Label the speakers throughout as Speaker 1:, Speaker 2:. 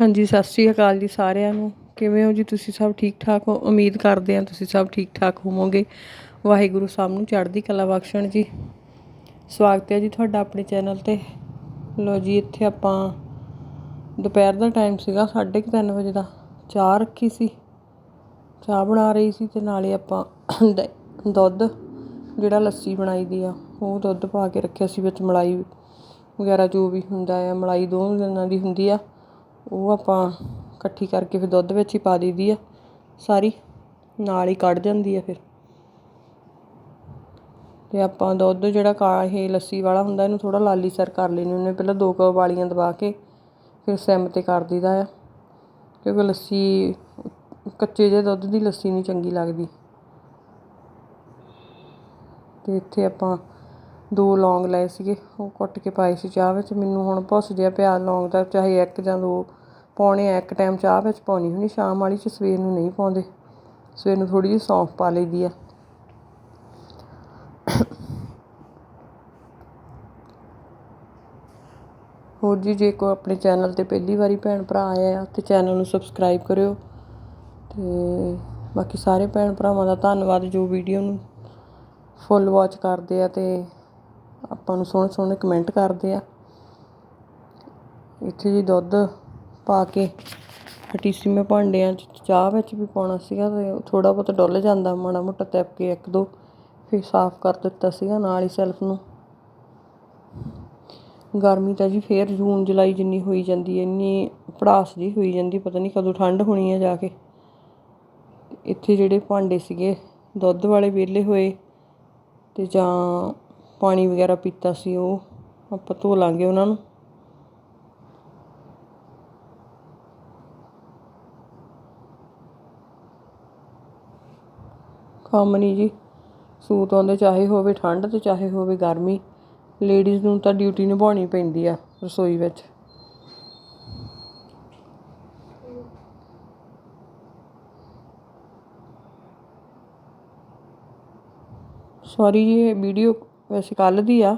Speaker 1: ਹਾਂਜੀ, ਸਤਿ ਸ਼੍ਰੀ ਅਕਾਲ ਜੀ ਸਾਰਿਆਂ ਨੂੰ। ਕਿਵੇਂ ਹੋ ਜੀ ਤੁਸੀਂ ਸਭ ਠੀਕ ਠਾਕ ਹੋ? ਉਮੀਦ ਕਰਦੇ ਹਾਂ ਤੁਸੀਂ ਸਭ ਠੀਕ ਠਾਕ ਹੋਵੋਗੇ। ਵਾਹਿਗੁਰੂ ਸਾਹਿਬ ਨੂੰ ਚੜ੍ਹਦੀ ਕਲਾ ਬਖਸ਼ਣ ਜੀ। ਸਵਾਗਤ ਹੈ ਜੀ ਤੁਹਾਡਾ ਆਪਣੇ ਚੈਨਲ ਤੇ। ਲੋ ਜੀ, ਇੱਥੇ ਆਪਾਂ ਦੁਪਹਿਰ ਦਾ ਟਾਈਮ ਸੀਗਾ 3:30 ਵਜੇ ਦਾ। ਚਾਹ ਰੱਖੀ ਸੀ। ਚਾਹ ਬਣਾ ਰਹੀ ਸੀ ਤੇ ਨਾਲੇ ਆਪਾਂ ਦੁੱਧ, ਜਿਹੜਾ ਲੱਸੀ ਬਣਾਈ ਦੀ ਆ, ਉਹ ਦੁੱਧ ਪਾ ਕੇ ਰੱਖਿਆ ਸੀ ਵਿੱਚ। ਮਲਾਈ ਵਗੈਰਾ ਜੋ ਵੀ ਹੁੰਦਾ ਆ, ਮਲਾਈ ਦੋ ਦਿਨਾਂ ਦੀ ਹੁੰਦੀ ਆ। ਉਹ ਆਪਾਂ ਇਕੱਠੀ ਕਰਕੇ ਫਿਰ ਦੁੱਧ ਵਿੱਚ ਹੀ ਪਾ ਦਈਦੀ ਆ, ਸਾਰੀ, ਨਾਲ ਹੀ ਕੱਢ ਜਾਂਦੀ ਆ ਫਿਰ। ਅਤੇ ਆਪਾਂ ਦੁੱਧ ਜਿਹੜਾ ਕਾ ਇਹ ਲੱਸੀ ਵਾਲਾ ਹੁੰਦਾ, ਇਹਨੂੰ ਥੋੜ੍ਹਾ ਲਾਲੀ ਸਰ ਕਰ ਲੈਂਦੇ ਉਹਨੇ ਪਹਿਲਾਂ ਦੋ ਕੁ ਵਾਲੀਆਂ ਦਬਾ ਕੇ ਫਿਰ ਸਿਮ ਤੇ ਕਰ ਦਈਦਾ ਆ, ਕਿਉਂਕਿ ਲੱਸੀ, ਕੱਚੇ ਜਿਹੇ ਦੁੱਧ ਦੀ ਲੱਸੀ ਨਹੀਂ ਚੰਗੀ ਲੱਗਦੀ। ਅਤੇ ਇੱਥੇ ਆਪਾਂ ਦੋ ਲੌਂਗ ਲਏ ਸੀਗੇ, ਉਹ ਕੁੱਟ ਕੇ ਪਾਏ ਸੀ ਚਾਹ ਵਿੱਚ। ਮੈਨੂੰ ਹੁਣ ਭੁੱਸ ਜਿਹਾ ਪਿਆ ਲੌਂਗ ਦਾ, ਚਾਹੇ ਇੱਕ ਜਾਂ ਦੋ ਪਾਉਣੇ ਆ, ਇੱਕ ਟਾਈਮ ਚਾਹ ਵਿੱਚ ਪਾਉਣੀ ਹੁੰਦੀ। ਸ਼ਾਮ ਵਾਲੀ 'ਚ ਸਵੇਰ ਨੂੰ ਨਹੀਂ ਪਾਉਂਦੇ। ਸਵੇਰ ਨੂੰ ਥੋੜ੍ਹੀ ਜਿਹੀ ਸੌਂਫ ਪਾ ਲਈਦੀ ਆ। ਹੋਰ ਜੀ, ਜੇ ਕੋ ਆਪਣੇ ਚੈਨਲ ਤੇ ਪਹਿਲੀ ਵਾਰੀ ਭੈਣ ਭਰਾ ਆਇਆ ਆ, ਤੇ ਚੈਨਲ ਨੂੰ ਸਬਸਕ੍ਰਾਈਬ ਕਰਿਓ। ਤੇ ਬਾਕੀ ਸਾਰੇ ਭੈਣ ਭਰਾਵਾਂ ਦਾ ਧੰਨਵਾਦ, ਜੋ ਵੀਡੀਓ ਨੂੰ ਫੁੱਲ ਵਾਚ ਕਰਦੇ ਆ ਤੇ ਆਪਾਂ ਨੂੰ ਸੋਹਣੇ ਸੋਹਣੇ ਕਮੈਂਟ ਕਰਦੇ ਆ। ਇੱਥੇ ਜੀ ਦੁੱਧ ਪਾ ਕੇ ਹਟੀਸੀਮੇ ਭਾਂਡਿਆਂ 'ਚ ਚਾਹ ਵਿੱਚ ਵੀ ਪਾਉਣਾ ਸੀਗਾ ਤੇ ਥੋੜਾ ਬਹੁਤ ਡੁੱਲ ਜਾਂਦਾ, ਮਾੜਾ ਮੋਟਾ ਤਿਪ ਕੇ ਇੱਕ ਦੋ ਫਿਰ ਸਾਫ਼ ਕਰ ਦਿੱਤਾ ਸੀਗਾ ਨਾਲ ਹੀ ਸੈਲਫ ਨੂੰ। ਗਰਮੀ ਤਾਂ ਜੀ ਫੇਰ ਜੂਨ, ਜੁਲਾਈ ਜਿੰਨੀ ਹੋਈ ਜਾਂਦੀ ਹੈ, ਇੰਨੀ ਪੜਾਸ ਜੀ ਹੋਈ ਜਾਂਦੀ, ਪਤਾ ਨਹੀਂ ਕਦੋਂ ਠੰਡ ਹੋਣੀ ਆ ਜਾ ਕੇ। ਇੱਥੇ ਜਿਹੜੇ ਭਾਂਡੇ ਸੀਗੇ ਦੁੱਧ ਵਾਲੇ ਵਿਹਲੇ ਹੋਏ ਤੇ ਜਾਂ ਪਾਣੀ ਵਗੈਰਾ ਪੀਤਾ ਸੀ ਉਹ, ਆਪਾਂ ਧੋ ਲਾਂਗੇ ਉਹਨਾਂ ਨੂੰ। ਕੰਮ ਨਹੀਂ ਜੀ, ਸੂਤ ਆਉਂਦੇ ਚਾਹੇ ਹੋਵੇ ਠੰਡ ਤੇ ਚਾਹੇ ਹੋਵੇ ਗਰਮੀ ਲੇਡੀਜ਼ ਨੂੰ ਤਾਂ ਡਿਊਟੀ ਨਿਭਾਉਣੀ ਪੈਂਦੀ ਆ ਰਸੋਈ ਵਿੱਚ। ਸੌਰੀ ਜੀ, ਇਹ ਵੀਡੀਓ ਵੈਸੇ ਕੱਲ੍ਹ ਦੀ ਆ।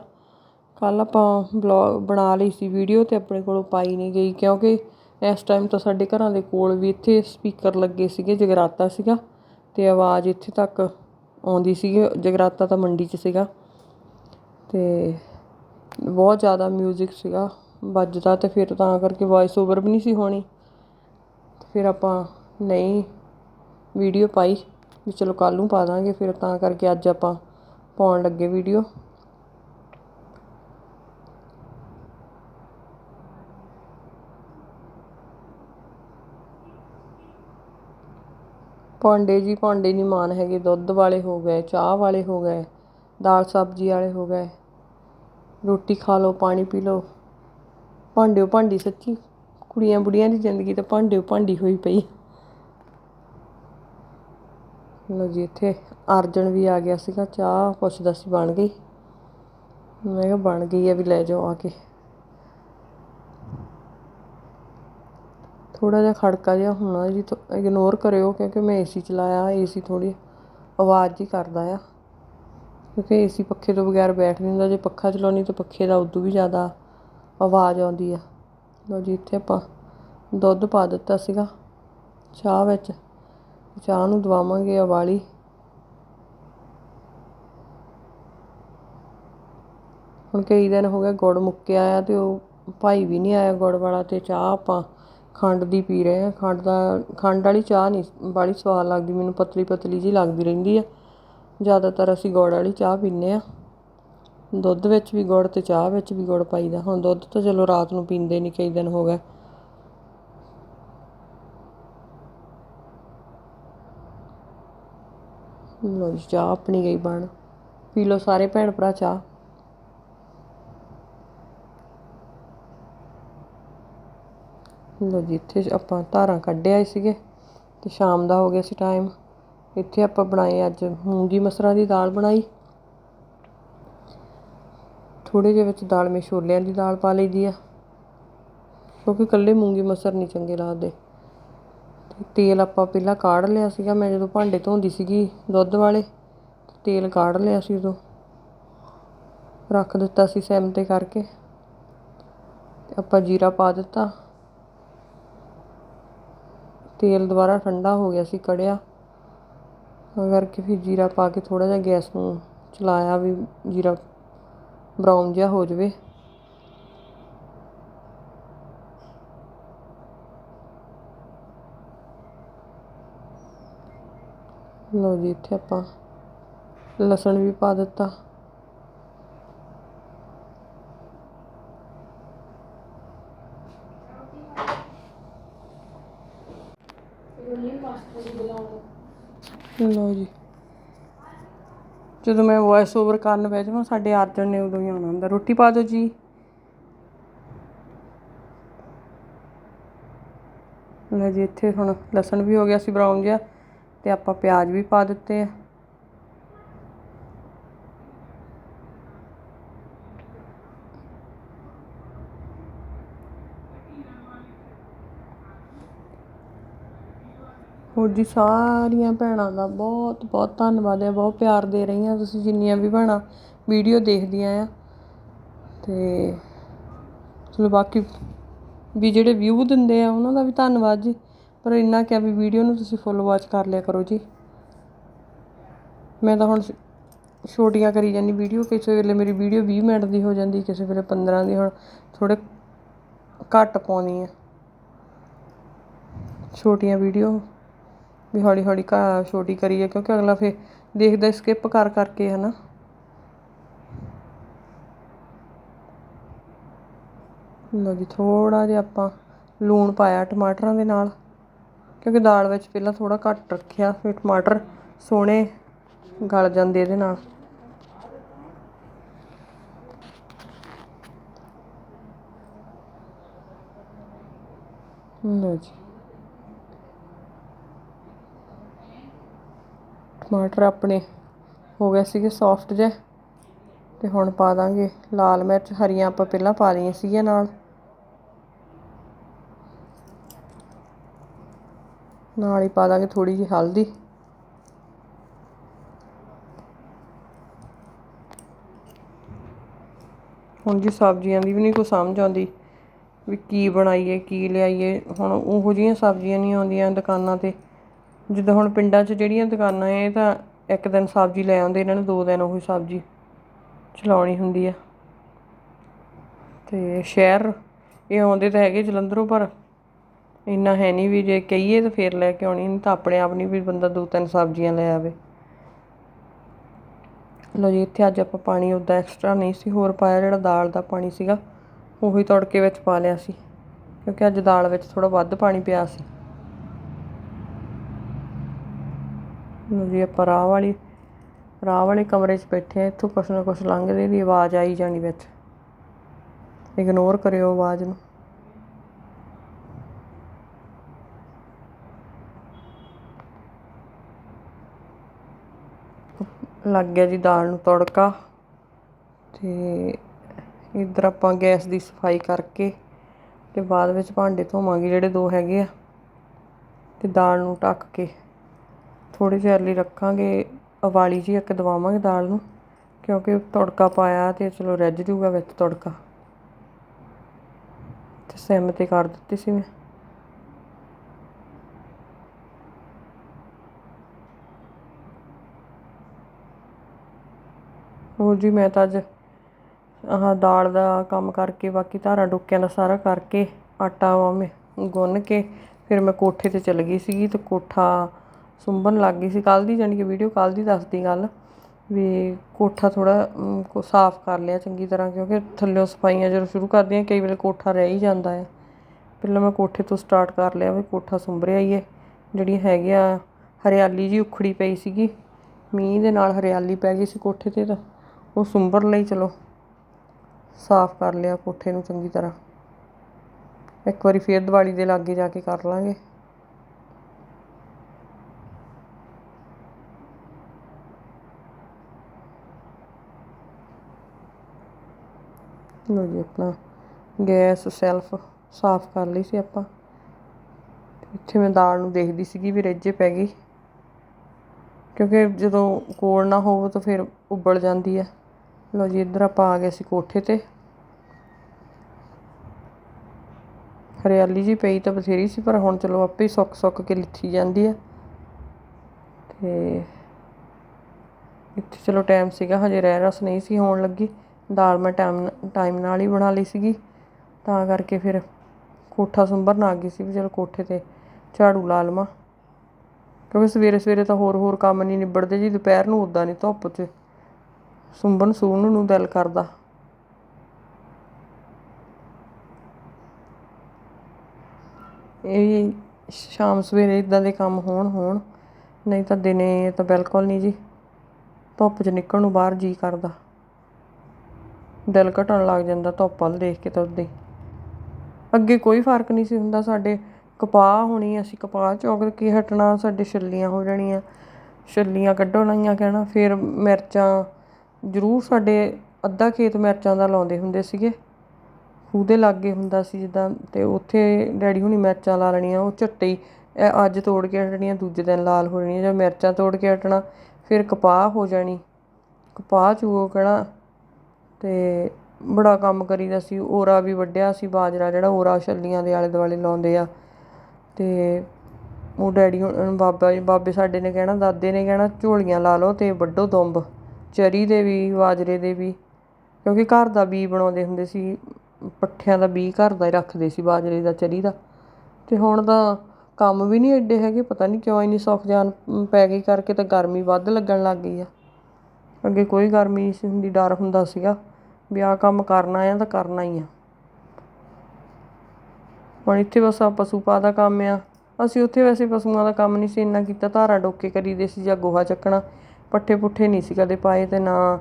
Speaker 1: ਕੱਲ੍ਹ ਆਪਾਂ ਬਲੌਗ ਬਣਾ ਲਈ ਸੀ ਵੀਡੀਓ ਅਤੇ ਆਪਣੇ ਕੋਲੋਂ ਪਾਈ ਨਹੀਂ ਗਈ ਕਿਉਂਕਿ ਇਸ ਟਾਈਮ ਤਾਂ ਸਾਡੇ ਘਰਾਂ ਦੇ ਕੋਲ ਵੀ ਇੱਥੇ ਸਪੀਕਰ ਲੱਗੇ ਸੀਗੇ, ਜਗਰਾਤਾ ਸੀਗਾ ਅਤੇ ਆਵਾਜ਼ ਇੱਥੇ ਤੱਕ ਆਉਂਦੀ ਸੀਗੀ। ਜਗਰਾਤਾ ਤਾਂ ਮੰਡੀ 'ਚ ਸੀਗਾ ਅਤੇ ਬਹੁਤ ਜ਼ਿਆਦਾ ਮਿਊਜ਼ਿਕ ਸੀਗਾ। ਵੱਜਦਾ ਅਤੇ ਫਿਰ ਤਾਂ ਕਰਕੇ ਵੌਇਸ ਓਵਰ ਵੀ ਨਹੀਂ ਸੀ ਹੋਣੀ। ਫਿਰ ਆਪਾਂ ਨਹੀਂ ਵੀਡੀਓ ਪਾਈ ਵੀ ਚਲੋ ਕੱਲ੍ਹ ਨੂੰ ਪਾ ਦਾਂਗੇ, ਫਿਰ ਤਾਂ ਕਰਕੇ ਅੱਜ ਆਪਾਂ ਪਾਉਣ ਲੱਗੇ ਵੀਡੀਓ। ਭਾਂਡੇ ਜੀ, ਭਾਂਡੇ ਨਹੀਂ ਮਾਨ ਹੈਗੇ। ਦੁੱਧ ਵਾਲੇ ਹੋ ਗਏ, ਚਾਹ ਵਾਲੇ ਹੋ ਗਏ, ਦਾਲ ਸਬਜ਼ੀ ਵਾਲੇ ਹੋ ਗਏ। ਰੋਟੀ ਖਾ ਲਓ, ਪਾਣੀ ਪੀ ਲਓ। ਭਾਂਡਿਓ ਭਾਂਡੀ ਸੱਚੀ। ਕੁੜੀਆਂ ਬੁੜੀਆਂ ਦੀ ਜ਼ਿੰਦਗੀ ਤਾਂ ਭਾਂਡਿਓ ਭਾਂਡੀ ਹੋਈ ਪਈ। ਲੋ ਜੀ, ਇੱਥੇ ਅਰਜਨ ਵੀ ਆ ਗਿਆ ਸੀਗਾ, ਚਾਹ ਪੁੱਛਦਾ ਸੀ, ਬਣ ਗਈ? ਮੈਂ ਕਿਹਾ ਬਣ ਗਈ ਆ, ਵੀ ਲੈ ਜਾਓ ਆ ਕੇ। ਥੋੜਾ ਜਿਹਾ ਖੜਕਾ ਜਿਹਾ ਹੋਣਾ ਜੀ ਇਗਨੋਰ ਕਰਿਓ, ਕਿਉਂਕਿ ਮੈਂ ਏਸੀ ਚਲਾਇਆ ਏਸੀ ਥੋੜੀ ਆਵਾਜ਼ ਹੀ ਕਰਦਾ ਆ। ਕਿਉਂਕਿ ਏਸੀ ਪੱਖੇ ਤੋਂ ਬਗੈਰ ਬੈਠ ਨਹੀਂ ਹੁੰਦਾ, ਜੇ ਪੱਖਾ ਚਲਾਉਣੀ ਤਾਂ ਪੱਖੇ ਦਾ ਉਦੋਂ ਵੀ ਜ਼ਿਆਦਾ ਆਵਾਜ਼ ਆਉਂਦੀ ਆ। ਲੋ ਜੀ, ਇੱਥੇ ਆਪਾਂ ਦੁੱਧ ਪਾ ਦਿੱਤਾ ਸੀਗਾ, ਚਾਹ ਵਿੱਚ। ਚਾਹ ਨੂੰ ਦਵਾਵਾਂਗੇ ਉਬਾਲੀ ਹੁਣ ਕਈ ਦਿਨ ਹੋ ਗਏ ਗੁੜ ਮੁੱਕਿਆ ਆ ਤੇ ਉਹ ਭਾਈ ਵੀ ਨਹੀਂ ਆਇਆ ਗੁੜ ਵਾਲਾ ਤੇ ਚਾਹ ਆਪਾਂ ਖੰਡ ਦੀ ਪੀ ਰਹੇ ਹਾਂ ਖੰਡ ਦਾ, ਖੰਡ ਵਾਲੀ ਚਾਹ ਨਹੀਂ ਬਾਲੀ ਸਵਾਦ ਲੱਗਦੀ, ਮੈਨੂੰ ਪਤਲੀ ਪਤਲੀ ਜੀ ਲੱਗਦੀ ਰਹਿੰਦੀ ਆ। ਜ਼ਿਆਦਾਤਰ ਅਸੀਂ ਗੁੜ ਵਾਲੀ ਚਾਹ ਪੀਂਦੇ ਆ। ਦੁੱਧ ਵਿੱਚ ਵੀ ਗੁੜ ਤੇ ਚਾਹ ਵਿੱਚ ਵੀ ਗੁੜ ਪਾਈਦਾ। ਹੁਣ ਦੁੱਧ ਤਾਂ ਚਲੋ ਰਾਤ ਨੂੰ ਪੀਂਦੇ ਨਹੀਂ, ਕਈ ਦਿਨ ਹੋ ਗਏ। ਲਓ ਜੀ, ਚਾਹ ਆਪਣੀ ਗਈ ਬਣ। ਪੀ ਲਓ ਸਾਰੇ ਭੈਣ ਭਰਾ ਚਾਹ। ਲੋ ਜੀ, ਇੱਥੇ ਆਪਾਂ ਧਾਰਾਂ ਕੱਢਿਆ ਸੀਗੇ ਤੇ ਸ਼ਾਮ ਦਾ ਹੋ ਗਿਆ ਸੀ ਟਾਈਮ ਇੱਥੇ ਆਪਾਂ ਬਣਾਏ ਅੱਜ ਮੂੰਗੀ ਮਸਰਾਂ ਦੀ ਦਾਲ ਬਣਾਈ। ਥੋੜੇ ਜਿਹੇ ਵਿੱਚ ਦਾਲ ਮੇ ਛੋਲਿਆਂ ਦੀ ਦਾਲ ਪਾ ਲਈ ਦੀ ਆ। ਕਿਉਂਕਿ ਇਕੱਲੇ ਮੂੰਗੀ ਮਸਰ ਨਹੀਂ ਚੰਗੇ ਲੱਗਦੇ। ਤੇਲ ਆਪਾਂ ਪਹਿਲਾਂ ਕਾੜ ਲਿਆ ਸੀਗਾ, ਮੈਂ ਜਦੋਂ ਭਾਂਡੇ ਧੋਂਦੀ ਸੀਗੀ ਦੁੱਧ ਵਾਲੇ, ਤੇਲ ਕਾੜ ਲਿਆ ਸੀ ਉਦੋਂ। ਰੱਖ ਦਿੱਤਾ ਸੀ ਸਿਮ ਤੇ ਕਰਕੇ। ਆਪਾਂ ਜੀਰਾ ਪਾ ਦਿੱਤਾ। ਤੇਲ ਦੁਬਾਰਾ ਠੰਡਾ ਹੋ ਗਿਆ ਸੀ, ਕੜਿਆ। ਤਾਂ ਕਰਕੇ ਫਿਰ ਜੀਰਾ ਪਾ ਕੇ ਥੋੜਾ ਜਿਹਾ ਗੈਸ ਨੂੰ ਚਲਾਇਆ ਵੀ ਜੀਰਾ ਬਰਾਊਨ ਜਿਹਾ ਹੋ ਜਾਵੇ। ਲਓ ਜੀ, ਇੱਥੇ ਆਪਾਂ ਲਸਣ ਵੀ ਪਾ ਦਿੱਤਾ। ਲਓ ਜੀ। ਜਦੋਂ ਮੈਂ ਵੌਇਸ ਓਵਰ ਕਰਨ ਬਹਿ ਜਾਵਾਂ, ਸਾਡੇ ਅਰਜਨ ਨੇ ਉਦੋਂ ਹੀ ਆਉਣਾ ਹੁੰਦਾ। ਰੋਟੀ ਪਾ ਦਿਓ ਜੀ। ਲਓ ਜੀ, ਇੱਥੇ ਹੁਣ ਲਸਣ ਵੀ ਹੋ ਗਿਆ ਸੀ ਬਰਾਊਨ ਜਿਹਾ ਅਤੇ ਆਪਾਂ ਪਿਆਜ਼ ਵੀ ਪਾ ਦਿੱਤੇ ਆ। ਹੋਰ ਜੀ ਸਾਰੀਆਂ ਭੈਣਾਂ ਦਾ ਬਹੁਤ ਬਹੁਤ ਧੰਨਵਾਦ ਹੈ, ਬਹੁਤ ਪਿਆਰ ਦੇ ਰਹੀਆਂ ਤੁਸੀਂ ਜਿੰਨੀਆਂ ਵੀ ਭੈਣਾਂ ਵੀਡੀਓ ਦੇਖਦੀਆਂ ਆ। ਤੇ ਚਲੋ ਬਾਕੀ ਵੀ ਜਿਹੜੇ ਵਿਊ ਦਿੰਦੇ ਆ, ਉਹਨਾਂ ਦਾ ਵੀ ਧੰਨਵਾਦ ਜੀ। ਪਰ ਇੰਨਾ ਕਿ ਵੀ ਵੀਡੀਓ ਨੂੰ ਤੁਸੀਂ ਫੁੱਲ ਵਾਚ ਕਰ ਲਿਆ ਕਰੋ ਜੀ। ਮੈਂ ਤਾਂ ਹੁਣ ਛੋਟੀਆਂ ਕਰੀ ਜਾਂਦੀ ਵੀਡੀਓ ਕਿਸੇ ਵੇਲੇ ਮੇਰੀ ਵੀਡੀਓ 20 ਮਿੰਟ ਦੀ ਹੋ ਜਾਂਦੀ, ਕਿਸੇ ਵੇਲੇ 15 ਦੀ, ਹੁਣ ਥੋੜੇ ਘੱਟ ਪਾਉਣੀ ਆ ਛੋਟੀਆਂ ਵੀਡੀਓ ਵੀ ਹੌਲੀ ਹੌਲੀ ਕਾ ਛੋਟੀ ਕਰੀਏ ਕਿਉਂਕਿ ਅਗਲਾ ਫਿਰ ਦੇਖਦਾ ਸਕਿਪ ਕਰ ਕਰਕੇ ਹੈ ਨਾ। ਜੀ ਥੋੜਾ ਜਿਹਾ ਆਪਾਂ ਲੂਣ ਪਾਇਆ ਟਮਾਟਰਾਂ ਦੇ ਨਾਲ। ਕਿਉਂਕਿ ਦਾਲ ਵਿੱਚ ਪਹਿਲਾਂ ਥੋੜਾ ਘੱਟ ਰੱਖਿਆ, ਫਿਰ ਟਮਾਟਰ ਸੋਹਣੇ ਗਲ ਜਾਂਦੇ ਇਹਦੇ ਨਾਲ। ਲਓ ਜੀ। ਟਮਾਟਰ ਆਪਣੇ ਹੋ ਗਏ ਸੀਗੇ ਸੌਫਟ ਜੇ ਤੇ ਹੁਣ ਪਾ ਦਾਂਗੇ ਲਾਲ ਮਿਰਚ, ਹਰੀਆਂ ਆਪਾਂ ਪਹਿਲਾਂ ਪਾ ਲਈਆਂ ਸੀਗੀਆਂ ਨਾਲ। ਨਾਲ ਹੀ ਪਾ ਦਾਂਗੇ ਥੋੜੀ ਜਿਹੀ ਹਲਦੀ। ਹੁਣ ਜੀ ਸਬਜ਼ੀਆਂ ਦੀ ਵੀ ਨਹੀਂ ਕੋਈ ਸਮਝ ਆਉਂਦੀ ਵੀ ਕੀ ਬਣਾਈਏ, ਕੀ ਲਿਆਈਏ। ਹੁਣ ਉਹੋ ਜਿਹੀਆਂ ਸਬਜ਼ੀਆਂ ਨਹੀਂ ਆਉਂਦੀਆਂ ਦੁਕਾਨਾਂ ਤੇ। ਜਿੱਦਾਂ ਹੁਣ ਪਿੰਡਾਂ 'ਚ ਜਿਹੜੀਆਂ ਦੁਕਾਨਾਂ ਇਹ ਤਾਂ ਇੱਕ ਦਿਨ ਸਬਜ਼ੀ ਲੈ ਆਉਂਦੇ ਇਹਨਾਂ ਨੇ ਦੋ ਦਿਨ ਉਹੀ ਸਬਜ਼ੀ ਚਲਾਉਣੀ ਹੁੰਦੀ ਆ। ਤੇ ਸ਼ਹਿਰ, ਇਹ ਆਉਂਦੇ ਤਾਂ ਹੈਗੇ ਜਲੰਧਰੋਂ ਪਰ ਇੰਨਾ ਹੈ ਨਹੀਂ ਵੀ ਜੇ ਕਹੀਏ ਤਾਂ ਫੇਰ ਲੈ ਕੇ ਆਉਣੀ, ਨਹੀਂ ਤਾਂ ਆਪਣੇ ਆਪ ਨਹੀਂ ਵੀ ਬੰਦਾ ਦੋ ਤਿੰਨ ਸਬਜ਼ੀਆਂ ਲੈ ਆਵੇ। ਲੋ ਜੀ, ਇੱਥੇ ਅੱਜ ਆਪਾਂ ਪਾਣੀ ਉੱਦਾਂ ਐਕਸਟਰਾ ਨਹੀਂ ਸੀ, ਹੋਰ ਪਾਇਆ ਜਿਹੜਾ ਦਾਲ ਦਾ ਪਾਣੀ ਸੀਗਾ, ਉਹੀ ਤੜਕੇ ਵਿੱਚ ਪਾ ਲਿਆ ਸੀ, ਕਿਉਂਕਿ ਅੱਜ ਦਾਲ ਵਿੱਚ ਥੋੜਾ ਵੱਧ ਪਾਣੀ ਪਿਆ ਸੀ। ਲਓ ਜੀ, ਆਪਾਂ ਰਾਹ ਵਾਲੀ, ਰਾਹ ਵਾਲੇ ਕਮਰੇ 'ਚ ਬੈਠੇ ਆ ਇੱਥੋਂ ਕੁਛ ਨਾ ਕੁਛ ਲੰਘਦੇ ਦੀ ਆਵਾਜ਼ ਆਈ ਜਾਣੀ ਵਿੱਚ। ਇਗਨੋਰ ਕਰਿਓ ਆਵਾਜ਼ ਨੂੰ। ਲੱਗ ਗਿਆ ਜੀ ਦਾਲ ਨੂੰ ਤੜਕਾ ਤੇ ਇੱਧਰ ਆਪਾਂ ਗੈਸ ਦੀ ਸਫ਼ਾਈ ਕਰਕੇ ਤੇ ਬਾਅਦ ਵਿੱਚ ਭਾਂਡੇ ਧੋਵਾਂਗੇ ਜਿਹੜੇ ਦੋ ਹੈਗੇ ਆ ਤੇ ਦਾਲ ਨੂੰ ਢੱਕ ਕੇ ਥੋੜੀ ਜਿਹੀ ਲਈ ਰੱਖਾਂਗੇ, ਉਬਾਲੀ ਜੀ ਇੱਕ ਦਵਾਵਾਂਗੇ ਦਾਲ ਨੂੰ ਕਿਉਂਕਿ ਤੜਕਾ ਪਾਇਆ ਤੇ ਚਲੋ ਰੱਜ ਜੂਗਾ ਵਿੱਚ ਤੜਕਾ ਤੇ ਸਿਮ ਤੇ ਕਰ ਦਿੱਤੀ ਸੀ ਮੈਂ। ਹੋਰ ਜੀ ਮੈਂ ਤਾਂ ਅੱਜ ਆਹ ਦਾਲ ਦਾ ਕੰਮ ਕਰਕੇ ਬਾਕੀ ਧਾਰਾਂ ਡੋਕਿਆਂ ਦਾ ਸਾਰਾ ਕਰਕੇ ਆਟਾ ਮੈਂ ਗੁੰਨ ਕੇ ਫਿਰ ਮੈਂ ਕੋਠੇ ਤੇ ਚਲ ਗਈ ਸੀਗੀ ਤੇ ਕੋਠਾ ਸੁੰਬਣ ਲੱਗ ਗਈ ਸੀ। ਕੱਲ ਦੀ ਜਾਨੀ ਕਿ ਵੀਡੀਓ ਕੱਲ ਦੀ ਦੱਸਦੀ ਗੱਲ ਵੀ ਕੋਠਾ ਥੋੜਾ ਕੋ ਸਾਫ਼ ਕਰ ਲਿਆ ਚੰਗੀ ਤਰ੍ਹਾਂ ਕਿਉਂਕਿ ਥੱਲਿਓਂ ਸਫਾਈਆਂ ਜਦੋਂ ਸ਼ੁਰੂ ਕਰਦੀਆਂ ਕਈ ਵੇਲੇ ਕੋਠਾ ਰਹਿ ਹੀ ਜਾਂਦਾ ਹੈ ਪਹਿਲਾਂ ਮੈਂ ਕੋਠੇ ਤੋਂ ਸਟਾਰਟ ਕਰ ਲਿਆ ਵੀ ਕੋਠਾ ਸੁੰਬਰਿਆ ਹੀ ਹੈ ਜਿਹੜੀ ਹੈਗੀ ਆ ਹਰਿਆਲੀ ਜੀ ਉਖੜੀ ਪਈ ਸੀਗੀ, ਮੀਂਹ ਦੇ ਨਾਲ ਹਰਿਆਲੀ ਪੈ ਗਈ ਸੀ ਕੋਠੇ ਤੇ ਤਾਂ। ਉਹ ਸੁੰਬਰ ਲਈ ਚਲੋ। ਸਾਫ਼ ਕਰ ਲਿਆ ਕੋਠੇ ਨੂੰ ਚੰਗੀ ਤਰ੍ਹਾਂ। ਇੱਕ ਵਾਰੀ ਫੇਰ ਦੀਵਾਲੀ ਦੇ ਲਾਗੇ ਜਾ ਕੇ ਕਰ ਲਾਂਗੇ। ਲੋ ਜੀ ਆਪਣਾ ਗੈਸ ਸੈਲਫ ਸਾਫ਼ ਕਰ ਲਈ ਸੀ ਆਪਾਂ। ਇੱਥੇ ਮੈਂ ਦਾਲ ਨੂੰ ਦੇਖਦੀ ਸੀਗੀ ਵੀ ਰੱਜੇ ਪੈ ਗਈ। ਕਿਉਂਕਿ ਜਦੋਂ ਕੋਲ ਨਾ ਹੋਵੇ ਤਾਂ ਫਿਰ ਉਬਲ ਜਾਂਦੀ ਹੈ। ਲੋ ਜੀ, ਇੱਧਰ ਆਪਾਂ ਆ ਗਏ ਸੀ ਕੋਠੇ ਤੇ। ਹਰਿਆਲੀ ਜੀ ਪਈ ਤਾਂ ਬਥੇਰੀ ਸੀ, ਪਰ ਹੁਣ ਚਲੋ ਆਪੇ ਹੀ ਸੁੱਕ ਸੁੱਕ ਕੇ ਲਿੱਥੀ ਜਾਂਦੀ ਆ। ਤੇ ਇੱਥੇ ਚਲੋ ਟਾਈਮ ਸੀਗਾ, ਹਜੇ ਰਹਿ ਰਸ ਨਹੀਂ ਸੀ ਹੋਣ ਲੱਗੀ। ਦਾਲ ਮੈਂ ਟਾਈਮ ਟਾਈਮ ਨਾਲ ਹੀ ਬਣਾ ਲਈ ਸੀਗੀ। ਤਾਂ ਕਰਕੇ ਫਿਰ ਕੋਠਾ ਸੁੰਬਰ ਆ ਗਈ ਸੀ ਵੀ ਚਲੋ ਕੋਠੇ ਤੇ ਝਾੜੂ ਲਾ ਲਵਾਂ। ਕਿਉਂਕਿ ਸਵੇਰੇ ਸਵੇਰੇ ਤਾਂ ਹੋਰ ਹੋਰ ਕੰਮ ਨਹੀਂ ਨਿਬੜਦੇ ਜੀ, ਦੁਪਹਿਰ ਨੂੰ ਉਦਾਂ ਨਹੀਂ ਧੁੱਪ 'ਚ। ਸੁੰਬਣ ਸੂਣ ਨੂੰ ਦਿਲ ਕਰਦਾ। ਇਹ ਸ਼ਾਮ ਸਵੇਰੇ ਇਦਾਂ ਦੇ ਕੰਮ ਹੋਣ ਹੋਣ। ਨਹੀਂ ਤਾਂ ਦਿਨੇ ਤਾਂ ਬਿਲਕੁਲ ਨਹੀਂ ਜੀ। ਧੁੱਪ 'ਚ ਨਿਕਲਣ ਨੂੰ ਬਾਹਰ ਜੀ ਕਰਦਾ। ਦਿਲ ਘਟਣ ਲੱਗ ਜਾਂਦਾ ਧੁੱਪ ਵੱਲ ਦੇਖ ਕੇ ਤਾਂ ਉਦੋਂ ਅੱਗੇ ਕੋਈ ਫ਼ਰਕ ਨਹੀਂ ਸੀ ਹੁੰਦਾ ਸਾਡੇ। ਕਪਾਹ ਹੋਣੀ ਅਸੀਂ ਕਪਾਹ ਚੌਕ ਕੇ ਹਟਣਾ, ਸਾਡੇ ਛੱਲੀਆਂ ਹੋ ਜਾਣੀਆਂ। ਛੱਲੀਆਂ ਕੱਢੋ ਲਾਈਆਂ ਕਹਿਣਾ, ਫਿਰ ਮਿਰਚਾਂ ਜ਼ਰੂਰ ਸਾਡੇ ਅੱਧਾ ਖੇਤ ਮਿਰਚਾਂ ਦਾ ਲਾਉਂਦੇ ਹੁੰਦੇ ਸੀਗੇ। ਖੂਹ ਦੇ ਲਾਗੇ ਹੁੰਦਾ ਸੀ ਜਿੱਦਾਂ ਅਤੇ ਉੱਥੇ ਡੈਡੀ ਹੁਣੀ ਮਿਰਚਾਂ ਲਾ ਲੈਣੀਆਂ, ਉਹ ਝੱਟੇ ਹੀ ਅੱਜ ਤੋੜ ਕੇ ਹਟਣੀਆਂ, ਦੂਜੇ ਦਿਨ ਲਾਲ ਹੋ ਜਾਣੀਆਂ, ਜਾਂ ਮਿਰਚਾਂ ਤੋੜ ਕੇ ਹਟਣਾ, ਫਿਰ ਕਪਾਹ ਹੋ ਜਾਣੀ। ਕਪਾਹ ਚੂਗੋ ਕਹਿਣਾ ਅਤੇ ਬੜਾ ਕੰਮ ਕਰੀਦਾ ਸੀ ਓਰਾ ਵੀ ਵੱਢਿਆ ਸੀ ਬਾਜਰਾ, ਜਿਹੜਾ ਓਰਾ ਛੱਲੀਆਂ ਦੇ ਆਲੇ ਦੁਆਲੇ ਲਾਉਂਦੇ ਆ। ਅਤੇ ਉਹ ਡੈਡੀ ਬਾਬਾ ਜੀ, ਬਾਬੇ ਸਾਡੇ ਨੇ ਕਹਿਣਾ, ਦਾਦੇ ਨੇ ਕਹਿਣਾ, ਝੋਲੀਆਂ ਲਾ ਲਓ ਅਤੇ ਵੱਢੋ ਦੁੰਬ। ਚਰੀ ਦੇ ਵੀ, ਬਾਜਰੇ ਦੇ ਵੀ, ਕਿਉਂਕਿ ਘਰ ਦਾ ਬੀ ਬਣਾਉਂਦੇ ਹੁੰਦੇ ਸੀ, ਪੱਠਿਆਂ ਦਾ ਬੀ ਘਰ ਦਾ ਹੀ ਰੱਖਦੇ ਸੀ, ਬਾਜਰੇ ਦਾ, ਚਰੀ ਦਾ। ਅਤੇ ਹੁਣ ਤਾਂ ਕੰਮ ਵੀ ਨਹੀਂ ਐਡੇ ਹੈਗੇ, ਪਤਾ ਨਹੀਂ ਕਿਉਂ ਇੰਨੀ ਸੁੱਖ ਜਾਨ ਪੈ ਗਈ ਕਰਕੇ ਤਾਂ ਗਰਮੀ ਵੱਧ ਲੱਗਣ ਲੱਗ ਗਈ ਆ। ਅੱਗੇ ਕੋਈ ਗਰਮੀ ਨਹੀਂ ਸੀ ਹੁੰਦੀ, ਡਰ ਹੁੰਦਾ ਸੀਗਾ ਵੀ ਆਹ ਕੰਮ ਕਰਨਾ ਆ ਤਾਂ ਕਰਨਾ ਹੀ ਆ। ਹੁਣ ਇੱਥੇ ਬਸ ਆ ਪਸ਼ੂ ਪਾ ਦਾ ਕੰਮ ਆ। ਅਸੀਂ ਉੱਥੇ ਵੈਸੇ ਪਸ਼ੂਆਂ ਦਾ ਕੰਮ ਨਹੀਂ ਸੀ, ਇੰਨਾ ਕੀਤਾ, ਧਾਰਾ ਡੋਕੇ ਕਰੀਦੇ ਸੀ ਜਾਂ ਗੋਹਾ ਚੱਕਣਾ। ਪੱਠੇ ਪੁੱਠੇ ਨਹੀਂ ਸੀ ਕਦੇ ਪਾਏ ਅਤੇ ਨਾ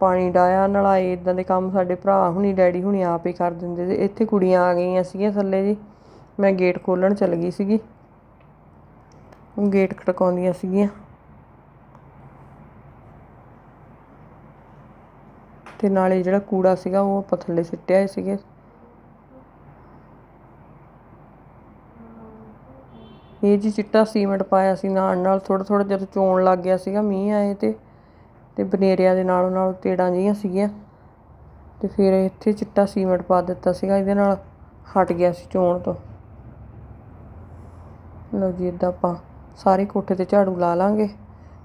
Speaker 1: ਪਾਣੀ ਡਾਇਆ ਨਲਾਏ ਇੱਦਾਂ ਦੇ ਕੰਮ ਸਾਡੇ ਭਰਾ ਹੁਣੀ, ਡੈਡੀ ਹੁਣੀ ਆਪ ਹੀ ਕਰ ਦਿੰਦੇ ਸੀ। ਇੱਥੇ ਕੁੜੀਆਂ ਆ ਗਈਆਂ ਸੀਗੀਆਂ ਥੱਲੇ ਜੀ। ਮੈਂ ਗੇਟ ਖੋਲ੍ਹਣ ਚਲ ਗਈ ਸੀਗੀ। ਉਹ ਗੇਟ ਖੜਕਾਉਂਦੀਆਂ ਸੀਗੀਆਂ। ਤੇ ਨਾਲੇ ਜਿਹੜਾ ਕੂੜਾ ਸੀਗਾ ਉਹ ਆਪਾਂ ਥੱਲੇ ਸਿੱਟਿਆ ਸੀਗੇ। ਇਹ ਜੀ ਚਿੱਟਾ ਸੀਮੈਂਟ ਪਾਇਆ ਸੀ ਨਾਲ ਨਾਲ, ਥੋੜ੍ਹਾ ਥੋੜ੍ਹਾ ਜਦੋਂ ਚੋਣ ਲੱਗ ਗਿਆ ਸੀਗਾ ਮੀਂਹ ਆਏ ਤੇ ਤੇ ਬਨੇਰਿਆਂ ਦੇ ਨਾਲੋਂ ਨਾਲ ਤੇੜਾਂ ਜਿਹੀਆਂ ਸੀਗੀਆਂ। ਤੇ ਫਿਰ ਇੱਥੇ ਚਿੱਟਾ ਸੀਮੈਂਟ ਪਾ ਦਿੱਤਾ ਸੀਗਾ, ਇਹਦੇ ਨਾਲ ਹਟ ਗਿਆ ਸੀ ਚੋਣ ਤੋਂ। ਲਓ ਜੀ, ਇਦਾਂ ਆਪਾਂ ਸਾਰੇ ਕੋਠੇ ਤੇ ਝਾੜੂ ਲਾ ਲਾਂਗੇ।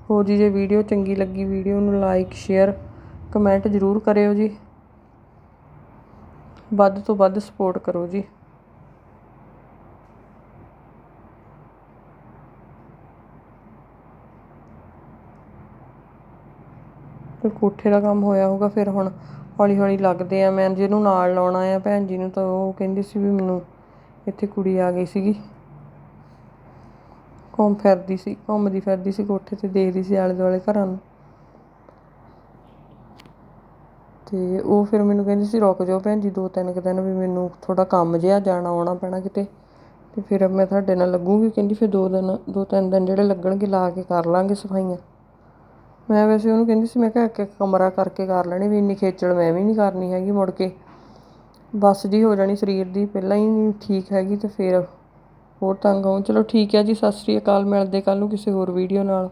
Speaker 1: ਹੋਰ ਜੀ, ਜੇ ਵੀਡੀਓ ਚੰਗੀ ਲੱਗੀ, ਵੀਡੀਓ ਨੂੰ ਲਾਈਕ ਸ਼ੇਅਰ ਕਮੈਂਟ ਜ਼ਰੂਰ ਕਰਿਓ ਜੀ। ਵੱਧ ਤੋਂ ਵੱਧ ਸਪੋਰਟ ਕਰੋ ਜੀ। ਤੇ ਕੋਠੇ ਦਾ ਕੰਮ ਹੋਇਆ ਹੋਊਗਾ, ਫਿਰ ਹੁਣ ਹੌਲੀ ਹੌਲੀ ਲੱਗਦੇ ਆ ਮੈਂ ਜਿਹਨੂੰ ਨਾਲ ਲਾਉਣਾ ਆ, ਭੈਣ ਜੀ ਨੂੰ ਤਾਂ ਉਹ ਕਹਿੰਦੀ ਸੀ ਵੀ ਮੈਨੂੰ ਇੱਥੇ ਕੁੜੀ ਆ ਗਈ ਸੀਗੀ। ਘੁੰਮ ਫਿਰਦੀ ਸੀ, ਘੁੰਮਦੀ ਫਿਰਦੀ ਸੀ ਕੋਠੇ ਤੇ, ਦੇਖਦੀ ਸੀ ਆਲੇ ਦੁਆਲੇ ਘਰਾਂ ਨੂੰ। ਤੇ ਉਹ ਫਿਰ ਮੈਨੂੰ ਕਹਿੰਦੀ ਸੀ, ਰੁਕ ਜਾਓ ਭੈਣ ਜੀ, ਦੋ ਤਿੰਨ ਕੁ ਦਿਨ ਵੀ ਮੈਨੂੰ ਥੋੜਾ ਕੰਮ ਜਿਹਾ ਜਾਣਾ, ਆਉਣਾ ਪੈਣਾ ਕਿਤੇ। ਤੇ ਫਿਰ ਮੈਂ ਤੁਹਾਡੇ ਨਾਲ ਲੱਗੂਗੀ, ਕਹਿੰਦੀ ਫਿਰ ਦੋ ਦਿਨ, ਦੋ ਤਿੰਨ ਦਿਨ ਜਿਹੜੇ ਲੱਗਣਗੇ, ਲਾ ਕੇ ਕਰ ਲਾਂਗੇ ਸਫਾਈਆਂ। ਮੈਂ ਵੈਸੇ ਉਹਨੂੰ ਕਹਿੰਦੀ ਸੀ, ਮੈਂ ਕਿਹਾ ਇੱਕ ਇੱਕ ਕਮਰਾ ਕਰਕੇ ਕਰ ਲੈਣੀ, ਵੀ ਇੰਨੀ ਖੇਚਲ ਮੈਂ ਵੀ ਨਹੀਂ ਕਰਨੀ ਹੈਗੀ ਮੁੜ ਕੇ। ਬਸ ਜੀ ਹੋ ਜਾਣੀ ਸਰੀਰ ਦੀ, ਪਹਿਲਾਂ ਹੀ ਨਹੀਂ ਠੀਕ ਹੈਗੀ ਤੇ ਫਿਰ ਹੋਰ ਤੰਗ ਆਉਂ ਚਲੋ ਠੀਕ ਹੈ ਜੀ, ਸਤਿ ਸ੍ਰੀ ਅਕਾਲ, ਮਿਲਦੇ ਕੱਲ ਨੂੰ ਕਿਸੇ ਹੋਰ ਵੀਡੀਓ ਨਾਲ।